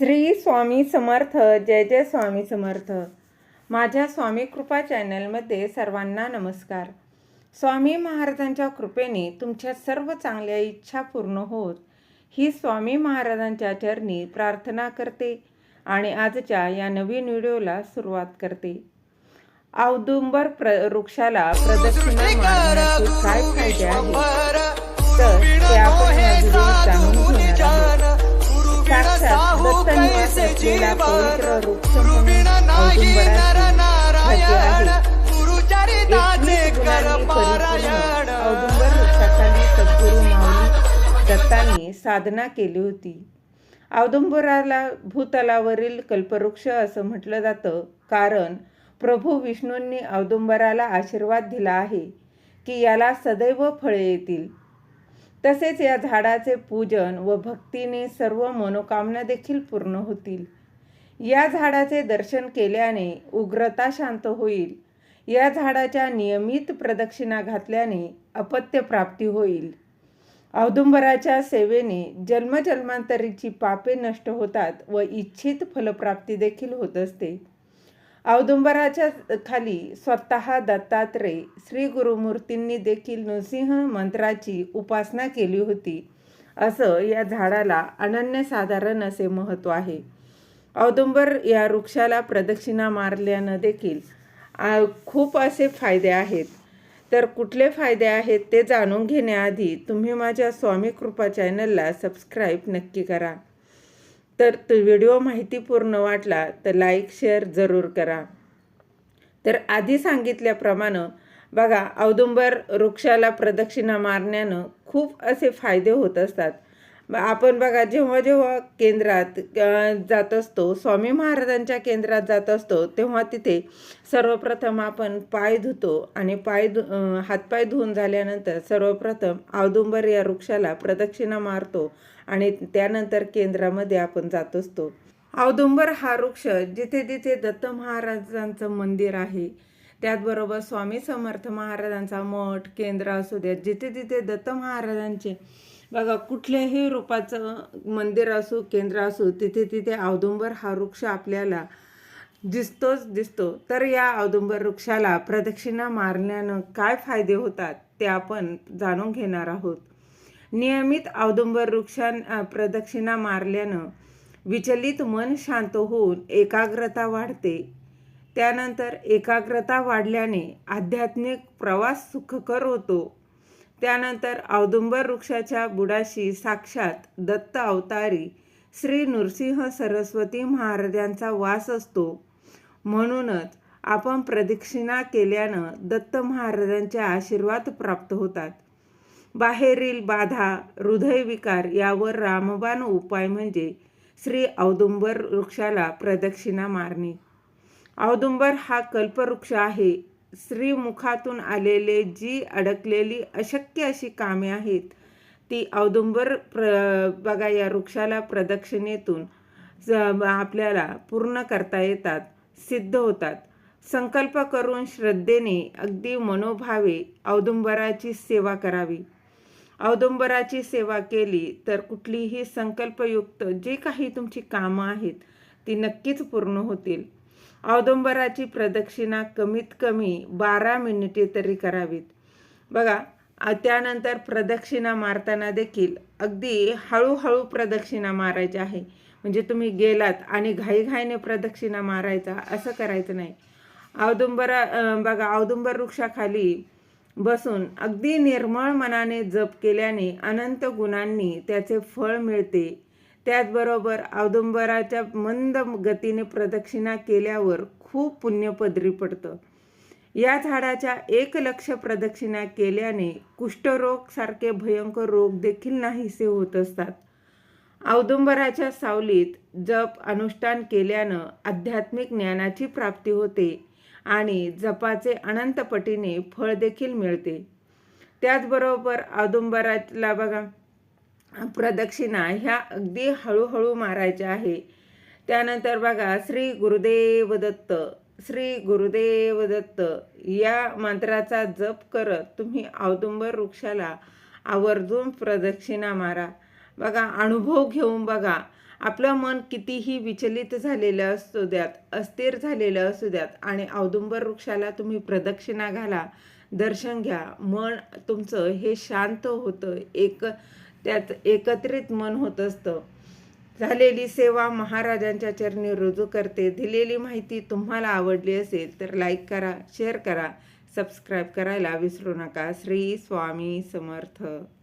श्री स्वामी समर्थ जय जय स्वामी समर्थ. माझ्या स्वामी कृपा चॅनलमध्ये सर्वांना नमस्कार. स्वामी महाराजांच्या कृपेने तुमच्या सर्व चांगल्या इच्छा पूर्ण होत ही स्वामी महाराजांच्या चरणी प्रार्थना करते आणि आजच्या या नवीन व्हिडिओला सुरुवात करते. औदुंबर प्र वृक्षाला प्रदक्षिणा काय फायदे आहेत? तर ते आपण या व्हिडिओत जाणून घेणार आहोत साक्षात दत्त निवास असलेला पवित्र वृक्ष म्हणून औदुंबराची आहे. परिपूर्ण औदुंबर वृक्षाखाली सद्गुरू माऊली दत्तांनी साधना केली होती औदुंबराला भूतलावरील कल्पवृक्ष असं म्हटलं जातं कारण प्रभू विष्णूंनी औदुंबराला आशीर्वाद दिला आहे की याला सदैव फळे येतील तसेच या झाडाचे पूजन व भक्तीने सर्व मनोकामना देखील पूर्ण होतील. या झाडाचे दर्शन केल्याने उग्रता शांत होईल. या झाडाच्या नियमित प्रदक्षिणा घातल्याने अपत्य प्राप्ती होईल. औदुंबराच्या सेवेने जन्मजन्मांतरीची पापे नष्ट होतात व इच्छित फलप्राप्ती देखील होत असते. औदुंबराच्या खाली स्वतः दत्तात्रय श्री गुरुमूर्तींनी देखील नृसिंह मंत्राची उपासना केली होती. असं या झाडाला अनन्यसाधारण असे महत्त्व आहे. औदुंबर या वृक्षाला प्रदक्षिणा मारल्यानं देखील खूप असे फायदे आहेत. तर कुठले फायदे आहेत ते जाणून घेण्याआधी तुम्ही माझ्या स्वामी कृपा चॅनलला सबस्क्राईब नक्की करा. तर तो व्हिडिओ माहितीपूर्ण वाटला तर लाईक शेअर जरूर करा. तर आधी सांगितल्याप्रमाणे बघा औदुंबर वृक्षाला प्रदक्षिणा मारण्यानं खूप असे फायदे होत असतात. आपण बघा जेव्हा जेव्हा केंद्रात जात असतो स्वामी महाराजांच्या केंद्रात जात असतो तेव्हा तिथे सर्वप्रथम आपण पाय धुतो आणि पाय धु हातपाय धुवून झाल्यानंतर सर्वप्रथम औदुंबर या वृक्षाला प्रदक्षिणा मारतो आणि त्यानंतर केंद्रामध्ये आपण जात असतो. औदुंबर हा वृक्ष जिथे जिथे दत्त महाराजांचं मंदिर आहे त्याचबरोबर स्वामी समर्थ महाराजांचा मठ केंद्र असू द्या जिथे जिथे दत्त महाराजांचे बघा कुठल्याही रूपाचं मंदिर असो केंद्र असो तिथे तिथे औदुंबर हा वृक्ष आपल्याला दिसतोच दिसतो. तर या औदुंबर वृक्षाला प्रदक्षिणा मारण्यानं काय फायदे होतात ते आपण जाणून घेणार आहोत. नियमित औदुंबर वृक्षां प्रदक्षिणा मारल्यानं विचलित मन शांत होऊन एकाग्रता वाढते. त्यानंतर एकाग्रता वाढल्याने आध्यात्मिक प्रवास सुखकर होतो. त्यानंतर औदुंबर वृक्षाच्या बुडाशी साक्षात दत्त अवतारी श्री नृसिंह सरस्वती महाराजांचा वास असतो. म्हणूनच आपण प्रदक्षिणा केल्यानं दत्त महाराजांचे आशीर्वाद प्राप्त होतात. बाहेरील बाधा हृदयविकार यावर रामबाण उपाय म्हणजे श्री औदुंबर वृक्षाला प्रदक्षिणा मारणे. औदुंबर हा कल्पवृक्ष आहे. श्रीमुखातून आलेले जी अडकलेली अशक्य अशी कामे आहेत ती औदुंबर प्र बघा या वृक्षाला प्रदक्षिणेतून आपल्याला पूर्ण करता येतात सिद्ध होतात. संकल्प करून श्रद्धेने अगदी मनोभावे औदुंबराची सेवा करावी. औदुंबराची सेवा केली तर कुठलीही संकल्पयुक्त जे काही तुमची कामं आहेत ती नक्कीच पूर्ण होतील. औदुंबराची प्रदक्षिणा कमीत कमी बारा मिनिटे तरी करावीत. बघा त्यानंतर प्रदक्षिणा मारताना देखील अगदी हळूहळू प्रदक्षिणा मारायची आहे. म्हणजे तुम्ही गेलात आणि घाईघाईने प्रदक्षिणा मारायचा असं करायचं नाही. औदुंबरा बघा औदुंबर वृक्षाखाली बसून अगदी निर्मळ मनाने जप केल्याने अनंत गुणांनी त्याचे फळ मिळते त्याचबरोबर औदुंबराच्या मंद गतीने प्रदक्षिणा केल्यावर खूप पुण्य पदरी पडतं. या झाडाच्या एक लक्ष प्रदक्षिणा केल्याने कुष्ठरोग सारखे भयंकर रोग देखील नाहीसे होत असतात. औदुंबराच्या सावलीत जप अनुष्ठान केल्यानं आध्यात्मिक ज्ञानाची प्राप्ती होते आणि जपाचे अनंतपटीने फळ देखील मिळते. त्याचबरोबर औदुंबराला बघा प्रदक्षिणा ह्या अगदी हळूहळू मारायच्या आहे. त्यानंतर बघा श्री गुरुदेव दत्त श्री गुरुदेव दत्त या मंत्राचा जप करत तुम्ही औदुंबर वृक्षाला आवर्जून प्रदक्षिणा मारा. बघा अनुभव घेऊन बघा. आपलं मन कितीही विचलित झालेलं असू द्यात अस्थिर झालेलं असू द्यात आणि औदुंबर वृक्षाला तुम्ही प्रदक्षिणा घाला दर्शन घ्या. मन तुमचं हे शांत होतं. एक त्यात एकत्रित मन होत असतं. झालेली सेवा महाराजांच्या चरणी रुजू करते. दिलेली माहिती तुम्हाला आवडली असेल तर लाईक करा शेअर करा सबस्क्राईब करायला विसरू नका. श्री स्वामी समर्थ.